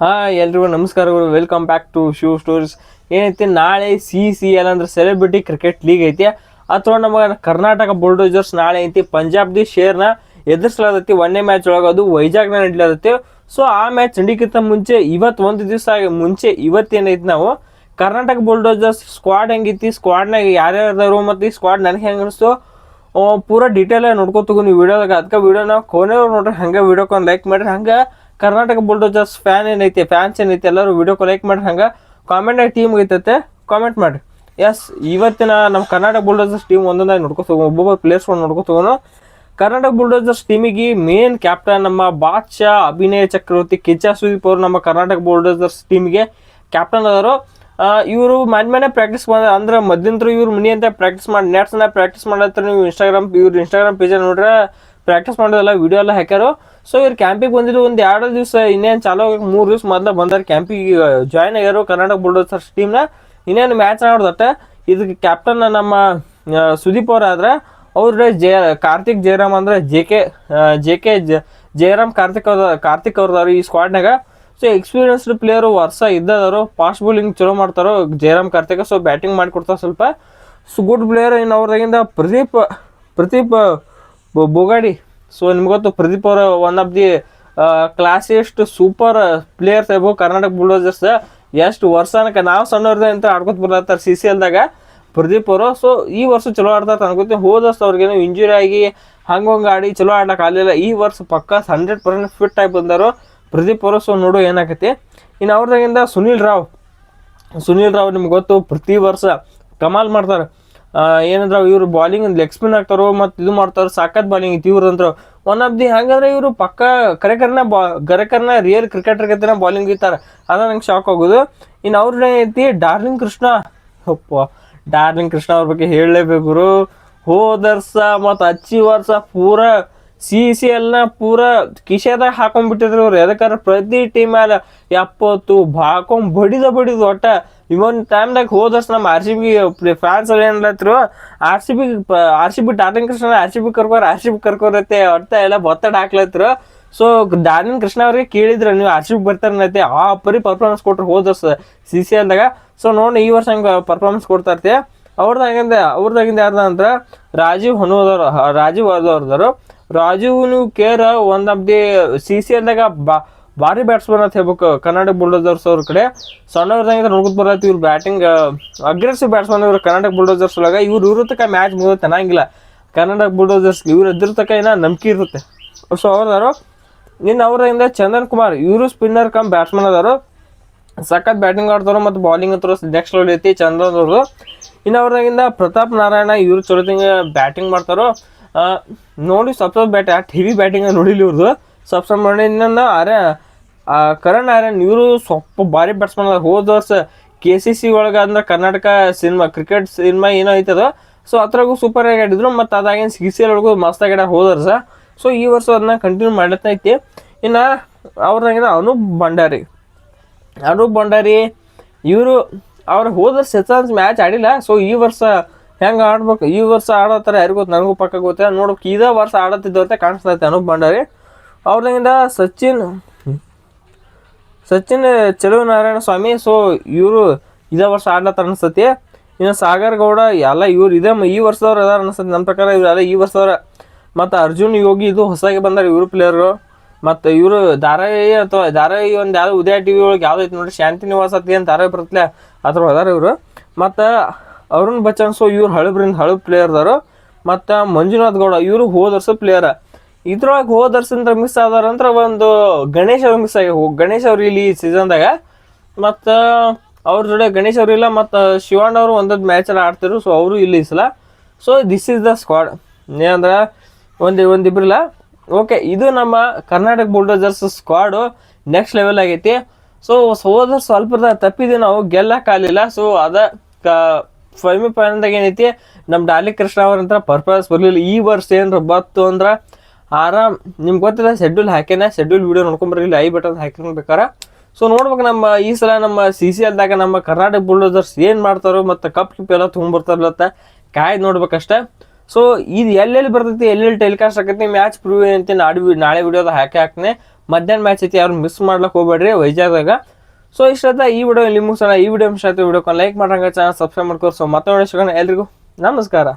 ಹಾ ಎಲ್ರಿಗೂ ನಮಸ್ಕಾರಗಳು welcome back to shoe stories ಏನೈತಿ, ನಾಳೆ ಸಿ ಸಿ ಎಲ್ ಅಂದ್ರೆ ಸೆಲೆಬ್ರಿಟಿ ಕ್ರಿಕೆಟ್ ಲೀಗ್ ಐತಿ. ಅಥವಾ ನಮಗೆ ಕರ್ನಾಟಕ ಬುಲ್ಡೋಜರ್ಸ್ ನಾಳೆ ಐತಿ. ಪಂಜಾಬ್ ದಿ ಶೇರ್ನ ಎದುರಿಸಲಾಗತ್ತಿ. ಒಂದನೇ ಮ್ಯಾಚ್ ಒಳಗೆ ಅದು ವೈಜಾಗ್ನ ನಡೀಲಾಗತ್ತೆ. ಸೊ ಆ ಮ್ಯಾಚ್ ನಡೀಕಿಂತ ಮುಂಚೆ ಇವತ್ತು ಒಂದು ದಿವಸ ಮುಂಚೆ ಇವತ್ತೇನೈತಿ ನಾವು? ಕರ್ನಾಟಕ ಬುಲ್ಡೋಜರ್ಸ್ ಸ್ಕ್ವಾಡ್ ಹೆಂಗೈತಿ? ಸ್ಕ್ವಾಡ್ನಾಗ ಯಾರ್ಯಾರು ಮತ್ತು ಈ ಸ್ಕ್ವಾಡ್ ನನಗೆ ಹೆಂಗೆ ಅನಿಸ್ತು? ಪೂರ ಡೀಟೇಲ್ ನೋಡ್ಕೊತ ನೀವು ವಿಡಿಯೋದಾಗ ಅದಕ್ಕೆ ವಿಡಿಯೋನ ಕೊನೆಯವ್ರು ನೋಡ್ರಿ. ಹಂಗೆ ವೀಡಿಯೋಕ್ಕೊಂದು ಲೈಕ್ ಮಾಡ್ರಿ. ಹಂಗೆ ಕರ್ನಾಟಕ ಬುಲ್ಡೋಜರ್ಸ್ ಫ್ಯಾನ್ ಏನೈತೆ ಫ್ಯಾನ್ಸ್ ಏನೈತೆ, ಎಲ್ಲರೂ ವಿಡಿಯೋ ಲೈಕ್ ಮಾಡಿ ಹಂಗೆ ಕಾಮೆಂಟ್ನಾಗ ಟೀಮ್ ಐತೈತೆ ಕಾಮೆಂಟ್ ಮಾಡಿ ಎಸ್ ಇವತ್ತಿನ ನಮ್ಮ ಕರ್ನಾಟಕ ಬುಲ್ಡೋಜರ್ಸ್ ಟೀಮ್ ಒಂದೊಂದಾಗಿ ನೋಡ್ಕೊತ ಒಬ್ಬೊಬ್ಬ ನೋಡ್ಕೊತ ಹೋಗೋಣ ಕರ್ನಾಟಕ ಬುಲ್ಡೋಜರ್ಸ್ ಟೀಮಿಗೆ ಮೇನ್ ಕ್ಯಾಪ್ಟನ್ ನಮ್ಮ ಬಾದ್ಶಾ, ಅಭಿನಯ ಚಕ್ರವರ್ತಿ ಕಿಚ್ಚ ಸುದೀಪ್ ಅವರು ನಮ್ಮ ಕರ್ನಾಟಕ ಬುಲ್ಡೋಜರ್ಸ್ ಟೀಮಿಗೆ ಕ್ಯಾಪ್ಟನ್ ಅದಾರು ಇವರು ಮನೆ ಮನೆ ಪ್ರಾಕ್ಟೀಸ್ ಮಾಡ, ಅಂದ್ರೆ ಮಧ್ಯಂತರ ಇವ್ರು ಮನಿ ಅಂತ ಪ್ರಾಕ್ಟೀಸ್ ಮಾಡಿ ನೆಟ್ಸ್ನ ಪ್ರಾಕ್ಟೀಸ್ ಮಾಡತ್ತರ ನೀವು ಇನ್ಸ್ಟಾಗ್ರಾಮ್ ಇವ್ರ ಇನ್ಸ್ಟಾಗ್ರಾಮ್ ಪೇಜ್ ನೋಡ್ರೆ ಪ್ರಾಕ್ಟೀಸ್ ಮಾಡೋದಲ್ಲ ವಿಡಿಯೋ ಎಲ್ಲ ಹಾಕ್ಯಾರು ಸೊ ಇವ್ರು ಕ್ಯಾಂಪಿಗೆ ಬಂದಿದ್ದು ಒಂದು ಎರಡು ದಿವಸ, ಇನ್ನೇನು ಚಾಲೋ ಮೂರು ದಿವಸ ಮೊದಲು ಬಂದಾರೆ ಕ್ಯಾಂಪಿಗೆ ಜಾಯ್ನ್ ಆಗ್ಯಾರೋ ಕರ್ನಾಟಕ ಬುಲ್ಡೋಸರ್ಸ್ ಟೀಮ್ನ ಇನ್ನೇನು ಮ್ಯಾಚ್ ಆಡೋದಟ್ಟ ಇದಕ್ಕೆ ಕ್ಯಾಪ್ಟನ್ ನಮ್ಮ ಸುದೀಪ್ ಅವ್ರು ಆದ್ರೆ ಅವ್ರ ಜಯ, ಕಾರ್ತಿಕ್ ಜಯರಾಮ್ ಅಂದ್ರೆ J K J K Jayaram Karthik ಅವ್ರ, ಕಾರ್ತಿಕ್ ಅವ್ರದಾರು ಈ ಸ್ಕ್ವಾಡ್ನಾಗ ಸೊ ಎಕ್ಸ್ಪೀರಿಯನ್ಸ್ಡ್ ಪ್ಲೇಯರು ವರ್ಷ ಇದ್ದದರು ಫಾಸ್ಟ್ ಬೌಲಿಂಗ್ ಚಲೋ ಮಾಡ್ತಾರೋ ಜಯರಾಮ್ ಕಾರ್ತಿಕ್ ಸೊ ಬ್ಯಾಟಿಂಗ್ ಮಾಡಿಕೊಡ್ತಾರೆ ಸ್ವಲ್ಪ. ಸೊ ಗುಡ್ ಪ್ಲೇಯರ್ ಇನ್ನು ಅವ್ರದಾಗಿಂದ ಪ್ರದೀಪ್ ಪ್ರದೀಪ್ ಬೊಗಾಡಿ. ಸೊ ನಿಮ್ಗೆ ಗೊತ್ತು, ಪ್ರದೀಪ್ ಅವರು one of the classiest super players ಇರ್ಬೋದು ಕರ್ನಾಟಕ ಬುಲ್ಡೋಜರ್ಸ್ ಎಷ್ಟು ವರ್ಷ ಅನಕ ನಾವು ಸಣ್ಣವ್ರದ ಅಂತ ಆಡ್ಕೊತ ಬರ್ಲತ್ತಾರ ಸಿ ಸಿ ಎಲ್ದಾಗ ಪ್ರದೀಪ್ ಅವರು ಸೊ ಈ ವರ್ಷ ಚಲೋ ಆಡ್ತಾರೆ ಅನ್ಕೊತಿ ಹೋದ ವರ್ಷ ಅವ್ರಿಗೇನು ಇಂಜುರಿ ಆಗಿ ಹಂಗೆ ಆಡಿ ಚಲೋ ಆಡ್ಲಕ್ಕೆ ಆಗಲಿಲ್ಲ. ಈ ವರ್ಷ ಪಕ್ಕ ಹಂಡ್ರೆಡ್ ಪರ್ಸೆಂಟ್ ಫಿಟ್ ಆಗಿ ಬಂದರು ಪ್ರದೀಪ್ ಅವರು. ಸೊ ನೋಡು ಏನಾಗತ್ತೆ ಇನ್ನು ಅವ್ರದಾಗಿಂದ ಸುನೀಲ್ ರಾವ್. ಸುನೀಲ್ ರಾವ್ ನಿಮ್ಗೆ ಗೊತ್ತು, ಪ್ರತಿ ವರ್ಷ ಕಮಾಲ್ ಮಾಡ್ತಾರೆ. ಏನಂದ್ರೆ ಇವರು ಬಾಲಿಂಗ್ ಲೆಗ್ ಸ್ಪಿನ್ ಹಾಕ್ತಾರೋ ಮತ್ತು ಇದು ಮಾಡ್ತಾರೋ ಸಾಕತ್ ಬಾಲಿಂಗ್ ಐತಿ ಇವ್ರು ಅಂದ್ರೆ. ಒನ್ ಆಫ್ ದಿ ಹಂಗಂದ್ರೆ ಇವರು ಪಕ್ಕ ಕರೆಕರ್ನ ಬಾ ಕರೆಕರ್ನ ರಿಯಲ್ ಕ್ರಿಕೆಟರ್ ಗತಿನ ಬಾಲಿಂಗ್ ಇರ್ತಾರೆ ಅದ ನಂಗೆ ಶಾಕ್ ಆಗೋದು. ಇನ್ನು ಅವ್ರ ಐತಿ ಡಾರ್ಲಿಂಗ್ ಕೃಷ್ಣ ಅಪ್ಪ ಡಾರ್ಲಿಂಗ್ ಕೃಷ್ಣ ಅವ್ರ ಬಗ್ಗೆ ಹೇಳಲೇಬೇಕು ಹೋದರ್ಸ ಮತ್ತು ಹಚ್ಚಿ ವರ್ಷ ಪೂರ ಸಿ ಸಿ ಎಲ್ನ ಪೂರ ಕಿಶೆದಾಗ ಹಾಕೊಂಡ್ಬಿಟ್ಟಿದ್ರು ಅವ್ರು ಎದಕ್ಕಾರ ಪ್ರತಿ ಟೀಮ್ ಮೇಲೆ ಎಪ್ಪತ್ತು ಹಾಕೊಂಡ್ ಬಡಿದ ಬಡಿದು ಒಟ್ಟ ಇವನ್ ಟೈಮ್ದಾಗ ಹೋದ ವರ್ಷ ನಮ್ಮ ಆರ್ ಸಿ ಬಿ ಫ್ರಾನ್ಸ್ ಅವ್ರು ಏನ್ಲತ್ರು R C B R C B ಟಾಟನ್ Krishna R C B ಕರ್ಕೋರ್ ಆರ್ ಸಿ ಬಿ ಕರ್ಕೋರತ್ತೆ ಅರ್ಥ ಎಲ್ಲ ಒತ್ತಡ ಹಾಕ್ಲತ್ರು. ಸೊ ಡಾರ್ಲಿಂಗ್ ಕೃಷ್ಣ ಅವ್ರಿಗೆ ಕೇಳಿದ್ರು, ನೀವು ಆರ್ ಸಿ ಬಿ ಬರ್ತಾರನೈತೆ ಆ ಪರಿ ಪರ್ಫಾರ್ಮೆನ್ಸ್ ಕೊಟ್ರು ಹೋದ ವರ್ಷ ಸಿ ಸಿ ಎಲ್ದಾಗ ಸೊ ನೋಡಿ ಈ ವರ್ಷ ಹಂಗೆ ಪರ್ಫಾರ್ಮೆನ್ಸ್ ಕೊಡ್ತಾ ಇರ್ತೆ ಅವ್ರದಾಗಿಂದ ಅವ್ರದಾಗಿಂದ ಯಾರ್ದ ಅಂದ್ರೆ ರಾಜೀವ್ ಹನುಮದವ್ರು ಹ- ರಾಜೀವ್ ಅವ್ರದವ್ರು ರಾಜೀವ್ ನೀವು ಕೇರ್ ಒಂದ್ ಅಬ್ದಿ ಸಿ ಸಿ ಎಲ್ದಾಗ ಬಾ ಭಾರಿ ಬ್ಯಾಟ್ಸ್ಮನ್ ಅಂತ ಹೇಳ್ಬೇಕು. ಕರ್ನಾಟಕ ಬುಲ್ಡೋಜರ್ಸ್ ಅವ್ರ ಕಡೆ. ಸಣ್ಣವ್ರದಂಗೆ ನೋಡ್ಕೊತ ಬರತ್ತೆ. ಇವ್ರು ಬ್ಯಾಟಿಂಗ್ ಅಗ್ರೆಸಿವ್ ಬ್ಯಾಟ್ಸ್ಮನ್ ಇವ್ರು ಕರ್ನಾಟಕ ಬುಲ್ಡೋಜರ್ಸ್ ಒಳಗೆ. ಇವ್ರು ಇವ್ರ ತಕ್ಕ ಮ್ಯಾಚ್ ಮುಗಿದ ಚೆನ್ನಾಗಿಲ್ಲ. ಕರ್ನಾಟಕ ಬುಲ್ಡೋಜರ್ಸ್ ಇವ್ರು ಎದ್ರ ತಕ ಏನೋ ನಂಬಿಕೆ ಇರುತ್ತೆ. ಸೊ ಅವ್ರದಾರು. ಇನ್ನು ಅವರಿಂದ ಚಂದನ್ ಕುಮಾರ್, ಇವರು ಸ್ಪಿನ್ನರ್ ಕಮ್ ಬ್ಯಾಟ್ಸ್ಮನ್ ಅದಾರು. ಸಖತ್ ಬ್ಯಾಟಿಂಗ್ ಆಡ್ತಾರೋ ಮತ್ತು ಬಾಲಿಂಗ್ ಅಂತ ನೆಕ್ಸ್ಟ್ ಲೆವೆಲ್ ಐತಿ ಚಂದನ್ ಅವ್ರದ್ದು ಇನ್ನು ಅವ್ರದಾಗಿಂದ ಪ್ರತಾಪ್ ನಾರಾಯಣ ಇವರು ಚಲೋ ಬ್ಯಾಟಿಂಗ್ ಮಾಡ್ತಾರೋ ನೋಡಿ ಸಬ್ಸಬ್ ಬ್ಯಾಟ್ ಹೆವಿ ಬ್ಯಾಟಿಂಗ್ ನೋಡಿಲ್ಲ ಇವ್ರದ್ದು ಸಬ್ಸಬ್ ಮಾಡಿ ಇನ್ನೊಂದು, ಅರೆ ಕರಣ್ ನಾರಾಯಣ್, ಇವರು ಸ್ವಲ್ಪ ಭಾರಿ ಬ್ಯಾಟ್ಸ್ಮನ್ ಅದ ಹೋದ ವರ್ಷ ಕೆ ಸಿ ಸಿ ಒಳಗೆ ಅಂದ್ರೆ ಕರ್ನಾಟಕ ಸಿನಿಮಾ ಕ್ರಿಕೆಟ್ ಸಿನಿಮಾ ಏನೋ ಐತದ, ಸೊ ಅದ್ರಾಗೂ ಸೂಪರ್ ಆಗಿ ಆಡಿದ್ರು. ಮತ್ತು ಅದಾಗಿನ ಸಿ ಸಿ ಒಳಗೂ ಮಸ್ತಾಗಿ ಆಡ್ಯಾರ ಹೋದ ವರ್ಷ ಸೊ. ಈ ವರ್ಷ ಅದನ್ನ ಕಂಟಿನ್ಯೂ ಮಾಡ್ಲತ್ತ ಐತಿ. ಇನ್ನು ಅವ್ರದಾಗಿಂದ ಅನೂಪ್ ಭಂಡಾರಿ. ಅನೂಪ್ ಭಂಡಾರಿ, ಇವರು ಅವ್ರು ಹೋದ ಸೆಸನ್ಸ್ ಮ್ಯಾಚ್ ಆಡಿಲ್ಲ. ಸೊ ಈ ವರ್ಷ ಹೆಂಗೆ ಆಡ್ಬೇಕು, ಈ ವರ್ಷ ಆಡೋ ಥರ ಯಾರಿಗೂ ನನಗೂ ಪಕ್ಕ ಗೊತ್ತಿಲ್ಲ. ನೋಡ್ಬೇಕು, ಇದೇ ವರ್ಷ ಆಡತ್ತಿದ್ದವ್ರ ಕಾಣಿಸ್ತೈತೆ ಅನೂಪ್ ಭಂಡಾರಿ. ಅವ್ರದಾಗಿಂದ ಸಚಿನ್ ಸಚಿನ್ ಚೆಲುವ ನಾರಾಯಣ ಸ್ವಾಮಿ ಸೊ ಇವರು ಇದೇ ವರ್ಷ ಆಡ್ಲತ್ತಾರ ಅನಿಸ್ತತಿ. ಇನ್ನು ಸಾಗರ್ ಗೌಡ, ಎಲ್ಲ ಇವ್ರು ಇದೇ ಈ ವರ್ಷದವ್ರು ಅದಾರ ಅನಿಸ್ತತಿ ನಮ್ಮ ಪ್ರಕಾರ ಇವ್ರು ಅದೇ ಈ ವರ್ಷದವ್ರ. ಮತ್ತು ಅರ್ಜುನ್ ಯೋಗಿ ಇದು ಹೊಸದಾಗಿ ಬಂದಾರೆ ಇವರು ಪ್ಲೇಯರು ಮತ್ತು ಇವರು ಧಾರಾವಾಹಿ ಅಥವಾ ಧಾರಾವಾಹಿ ಒಂದು ಯಾವ್ದು ಉದಯ ಟಿ ವಿ ಒಳಗೆ ಯಾವ್ದು ಐತೆ ನೋಡಿ ಶಾಂತಿ ನಿವಾಸ ಅಂತ ಏನು ಧಾರಾವಾಹಿ ಬರ್ತಲೆ ಅದ್ರ ಅದಾರ ಇವರು. ಮತ್ತು ಅರುಣ್ ಬಚ್ಚನ್ ಸೊ ಇವ್ರು ಹಳಬ್ರಿಂದ ಹಳಬ್ ಪ್ಲೇಯರ್ದವರು ಮತ್ತು ಮಂಜುನಾಥ್ ಗೌಡ, ಇವರು ಹೋದ ವರ್ಷ ಪ್ಲೇಯರ ಇದ್ರೊಳಗೆ ಹೋದ ವರ್ಷದಿಂದ ಮಿಸ್ ಆದಾರಂದ್ರ ಒಂದು ಗಣೇಶ್ ಅವ್ರು ಮಿಸ್ ಆಗಿ ಗಣೇಶ್ ಅವ್ರು ಇಲ್ಲಿ ಸೀಸನ್ದಾಗ ಮತ್ತು ಅವ್ರ ಜೊತೆ ಗಣೇಶ್ ಅವರು ಇಲ್ಲ, ಮತ್ತು ಶಿವಣ್ಣ ಅವರು ಒಂದೊಂದು ಮ್ಯಾಚಲ್ಲಿ ಆಡ್ತಿರು ಸೊ ಅವರು ಇಲ್ಲಿ ಸಲ. So this is the squad ಏನಂದ್ರೆ ಒಂದು ಒಂದಿಬ್ರಿಲ್ಲ. ಓಕೆ ಇದು ನಮ್ಮ Karnataka bulldozers squad next level ಆಗೈತಿ. ಸೊ ಸೋದರ್ ಸ್ವಲ್ಪ ತಪ್ಪಿದ್ವಿ ನಾವು ಗೆಲ್ಲಕ್ಕಾಗಲಿಲ್ಲ ಸೊ ಅದ ಕ ಫೈಮಿ ಫೈನಲ್ದಾಗ ಏನೈತಿ ನಮ್ಮ ಡಾಲಿ ಕೃಷ್ಣ ಅವ್ರಂತ್ರ ಪರ್ಫಾರ್ಮೆನ್ಸ್ ಬರಲಿಲ್ಲ. ಈ ವರ್ಷ ಏನಾರ ಬತ್ತು ಅಂದ್ರೆ ಆರಾಮ್. ನಿಮ್ಗೆ ಗೊತ್ತಿಲ್ಲ ಶೆಡ್ಯೂಲ್ ಹಾಕ್ಯಾನ ಶೆಡ್ಯೂಲ್ ವಿಡಿಯೋ ನೋಡ್ಕೊಂಬರ್ಲಿ ಐ ಬಟನ್ ಹಾಕಿರ್ಬೇಕಾರೆ ಸೊ ನೋಡ್ಬೇಕು ನಮ್ಮ ಈ ಸಲ ನಮ್ಮ ಸಿ ಸಿ ಎಲ್ದಾಗ ನಮ್ಮ ಕರ್ನಾಟಕ ಬುಲ್ಡೋಸರ್ಸ್ ಏನು ಮಾಡ್ತಾರೋ ಮತ್ತು ಕಪ್ ಕಿಪ್ ಎಲ್ಲ ತೊಗೊಂಡ್ಬರ್ತಾರಲ್ಲತ್ತ ಕಾಯ್ದು ನೋಡ್ಬೇಕಷ್ಟೆ. ಸೊ ಇದು ಎಲ್ಲೆಲ್ಲಿ ಬರ್ತೈತಿ, ಎಲ್ಲೆಲ್ಲಿ ಟೆಲಿಕಾಸ್ಟ್ ಆಕೈತಿ ಮ್ಯಾಚ್ ಪ್ರಿವ್ಯೂ ಅಂತ ನಾಡಿ ನಾಳೆ ವಿಡಿಯೋದ ಹಾಕಿ ಹಾಕ್ನೆ. ಮಧ್ಯಾಹ್ನ ಮ್ಯಾಚ್ ಐತಿ, ಯಾರು ಮಿಸ್ ಮಾಡ್ಲಕ್ಕೆ ಹೋಗ್ಬೇಡ್ರಿ ವೈಜಾಗ್ದಾಗ. ಸೊ ಇಷ್ಟ ಈ ವಿಡಿಯೋ ಇಲ್ಲಿ ಮುಗಿಸೋಣ. ಈ ವಿಡಿಯೋ ಇಷ್ಟ ಆಯ್ತು ವಿಡಿಯೋಕ್ಕೆ ಲೈಕ್ ಮಾಡೋಂಗ ಚಾನಲ್ ಸಬ್ಸ್ಕ್ರೈಬ್ ಮಾಡ್ಕೋ ಸೊ ಮತ್ತೆ ಸಿಗೋಣ ಎಲ್ರಿಗೂ ನಮಸ್ಕಾರ.